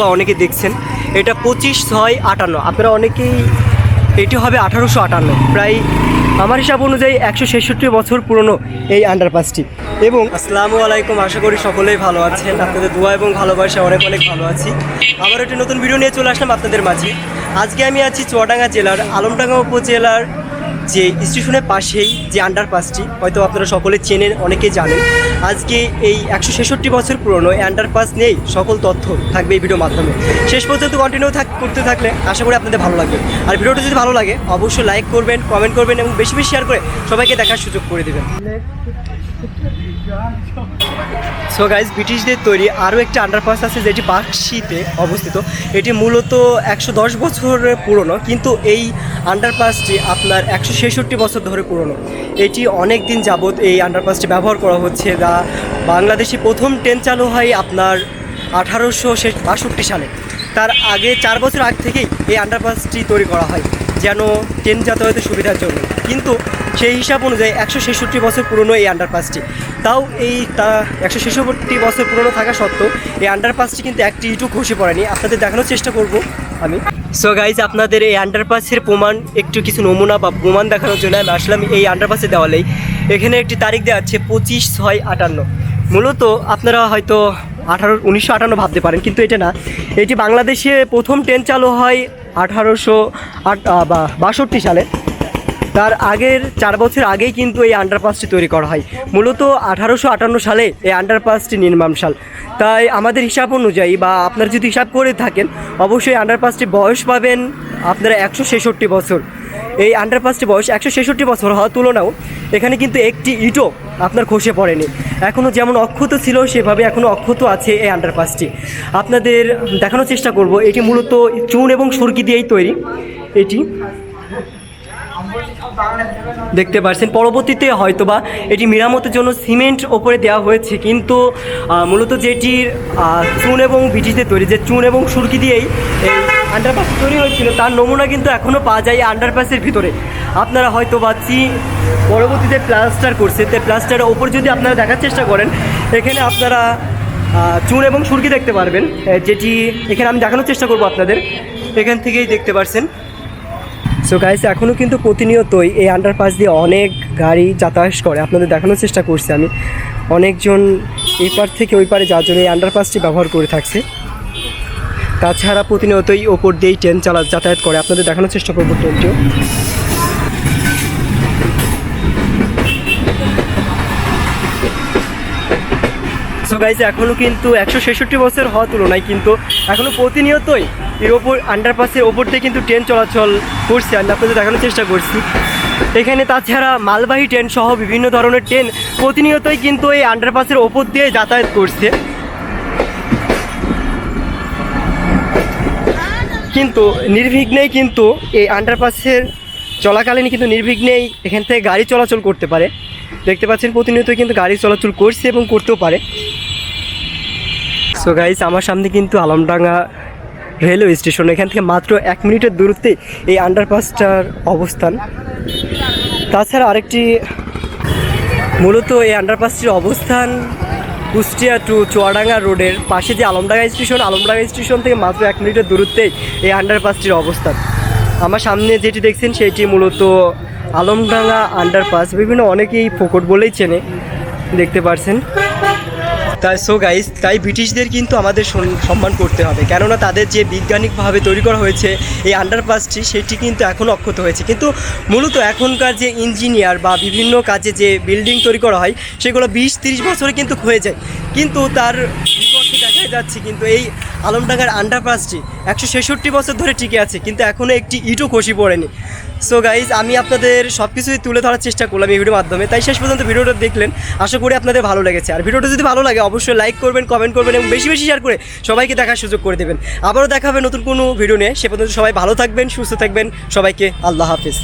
বা অনেকে দেখছেন, এটা পঁচিশ ছয় আটান্ন। আপনারা অনেকেই এটি হবে আঠারোশো আটান্ন। প্রায় আমার হিসাব অনুযায়ী একশো ছেষট্টি বছর পুরনো এই আন্ডারপাসটি এবং আসসালামু আলাইকুম, আশা করি সকলেই ভালো আছেন। আপনাদের দোয়া এবং ভালোবাসা অনেক অনেক ভালো আছি। আবার একটি নতুন ভিডিও নিয়ে চলে আসলাম আপনাদের মাঝে। আজকে আমি আছি চুয়াডাঙ্গা জেলার আলমডাঙ্গা উপজেলার যে স্টেশনের পাশেই যে আন্ডারপাসটি হয়তো আপনারা সকলে চেনেন, অনেকে জানেন, আজকে এই একশো ছেষট্টি বছর পুরনো আন্ডারপাস নেই সকল তথ্য থাকবে এই ভিডিওর মাধ্যমে। শেষ পর্যন্ত কন্টিনিউ থাক, করতে থাকলে আশা করি আপনাদের ভালো লাগবে। আর ভিডিওটা যদি ভালো লাগে, অবশ্যই লাইক করবেন কমেন্ট করবেন এবং বেশি বেশি শেয়ার করে সবাইকে দেখার সুযোগ করে দেবেন। সো গাইজ ব্রিটিশদের তৈরি আরও একটি আন্ডারপাস আছে যেটি বাক্সিতে অবস্থিত। এটি মূলত একশো দশ বছরের পুরনো, কিন্তু এই আন্ডারপাসটি আপনার একশো ছেষট্টি বছর ধরে পুরনো। এটি অনেক দিন যাবৎ এই আন্ডারপাসটি ব্যবহার করা হচ্ছে। যা বাংলাদেশে প্রথম ট্রেন চালু হয় আপনার আঠারোশো বাষট্টি সালে। তার আগে চার বছর আগ থেকেই এই আন্ডারপাসটি তৈরি করা হয়। যেন ট্রেন যাতায়াতের সুবিধার জন্য। কিন্তু সেই হিসাব অনুযায়ী একশো ছেষট্টি বছর পুরনো এই আন্ডারপাসটি তাও এই তা একশো ছেষট্টি বছর পুরনো থাকা সত্ত্বেও এই আন্ডারপাসটি কিন্তু একটি ইটু খসে পড়েনি। আপনাদের দেখানোর চেষ্টা করব আমি। সো গাইজ আপনাদের এই আন্ডারপাসের প্রমাণ, একটু কিছু নমুনা বা প্রমাণ দেখানোর জন্য আমি আসলাম এই আন্ডারপাসে দেওয়ালেই। এখানে একটি তারিখ দেওয়া আছে পঁচিশ ছয় আটান্ন। মূলত আপনারা হয়তো আঠারো, উনিশশো আটান্ন ভাবতে পারেন, কিন্তু এটা না। এটি বাংলাদেশে প্রথম ট্রেন চালু হয় আঠারোশো আট বাষট্টি সালে তার আগের চার বছর আগেই কিন্তু এই আন্ডারপাসটি তৈরি করা হয়। মূলত আঠারোশো আটান্ন সালে এই আন্ডারপাসটি নির্মাণ সাল। তাই আমাদের হিসাব অনুযায়ী বা আপনারা যদি হিসাব করে থাকেন, অবশ্যই আন্ডারপাসটি বয়স পাবেন আপনারা একশো ছেষট্টি বছর। এই আন্ডারপাসটি বয়স একশো ছেষট্টি বছর হওয়ার তুলনাও এখানে কিন্তু একটি ইটও আপনার খসে পড়েনি। এখনও যেমন অক্ষত ছিল, সেভাবে এখনও অক্ষত আছে এই আন্ডারপাসটি আপনাদের দেখানোর চেষ্টা করব। এটি মূলত চুন এবং সুরকি দিয়েই তৈরি। এটি দেখতে পাচ্ছেন পরবর্তীতে হয়তোবা এটি মেরামতের জন্য সিমেন্ট ওপরে দেওয়া হয়েছে, কিন্তু মূলত যেটির চুন এবং বিটিতে তৈরি, যে চুন এবং সুরকি দিয়েই এই আন্ডারপাস তৈরি হয়েছিল, তার নমুনা কিন্তু এখনও পাওয়া যায় আন্ডারপাসের ভিতরে। আপনারা হয়তো বা চি, পরবর্তীতে প্লাস্টার করছে, তো প্লাস্টারের ওপর যদি আপনারা দেখার চেষ্টা করেন, এখানে আপনারা চুন এবং সুরকি দেখতে পারবেন যেটি এখানে আমি দেখানোর চেষ্টা করব আপনাদের। এখান থেকেই দেখতে পারছেন। সো গাইস এখনও কিন্তু প্রতিনিয়তই এই আন্ডারপাস দিয়ে অনেক গাড়ি যাতায়াত করে। আপনাদের দেখানোর চেষ্টা করছি আমি। অনেকজন এই পার থেকে ওই পারে যাওয়ার জন্য এই আন্ডারপাসটি ব্যবহার করে থাকছে। তাছাড়া প্রতিনিয়তই ওপর দিয়েই ট্রেন চালা যাতায়াত করে। আপনাদের দেখানোর চেষ্টা করব ট্রেনটিও সো গাইজ এখনও কিন্তু একশো ছেষট্টি বছর হওয়া তুলনায় কিন্তু এখনও প্রতিনিয়তই এর ওপর আন্ডারপাসের ওপর দিয়ে কিন্তু ট্রেন চলাচল করছে। আমি আপনাদের দেখানোর চেষ্টা করছি। এখানে তাছাড়া মালবাহী ট্রেন সহ বিভিন্ন ধরনের ট্রেন প্রতিনিয়তই কিন্তু এই আন্ডারপাসের ওপর দিয়ে যাতায়াত করছে। কিন্তু নির্বিঘ্নেই কিন্তু এই আন্ডারপাসের চলাকালীন কিন্তু নির্বিঘ্নেই এখান থেকে গাড়ি চলাচল করতে পারে। দেখতে পাচ্ছেন প্রতিনিয়ত কিন্তু গাড়ি চলাচল করছে এবং করতেও পারে। সো গাইস আমার সামনে কিন্তু আলমডাঙ্গা রেলওয়ে স্টেশন এখান থেকে মাত্র এক মিনিটের দূরত্বে এই আন্ডারপাসটার অবস্থান। তাছাড়া আরেকটি মূলত এই আন্ডারপাসটির অবস্থান কুষ্টিয়া টু চুয়াডাঙ্গা রোডের পাশে যে আলমডাঙ্গা স্টেশন আলমডাঙ্গা স্টেশন থেকে মাত্র এক মিনিটের দূরত্বেই এই আন্ডারপাসটির অবস্থান। আমার সামনে যেটি দেখছেন, সেটি মূলত আলমডাঙ্গা আন্ডারপাস বিভিন্ন অনেকেই ফোকট বলেই চেনে, দেখতে পারছেন। তাই সো গাইস তাই ব্রিটিশদের কিন্তু আমাদের সম্মান করতে হবে। কেননা তাদের যে বৈজ্ঞানিকভাবে তৈরি করা হয়েছে, এই আন্ডারপাসটি সেটি কিন্তু এখনও অক্ষত হয়েছে। কিন্তু মূলত এখনকার যে ইঞ্জিনিয়ার বা বিভিন্ন কাজে যে বিল্ডিং তৈরি করা হয়, সেগুলো বিশ তিরিশ বছরে কিন্তু হয়ে যায়। কিন্তু তার যাচ্ছে, কিন্তু এই আলমডাঙ্গার আন্ডারপাসটি একশো ছেষট্টি বছর ধরে টিকে আছে, কিন্তু এখনও একটি ইটও খসি পড়েনি। সো গাইজ আমি আপনাদের সব কিছুই তুলে ধরার চেষ্টা করলাম এই ভিডিওর মাধ্যমে, তাই শেষ পর্যন্ত ভিডিওটা দেখলেন, আশা করি আপনাদের ভালো লেগেছে। আর ভিডিওটা যদি ভালো লাগে, অবশ্যই লাইক করবেন কমেন্ট করবেন এবং বেশি বেশি শেয়ার করে সবাইকে দেখার সুযোগ করে দেবেন। আবারও দেখা হবে নতুন কোনো ভিডিও নিয়ে, সে পর্যন্ত সবাই ভালো থাকবেন, সুস্থ থাকবেন, সবাইকে আল্লাহ হাফিজ।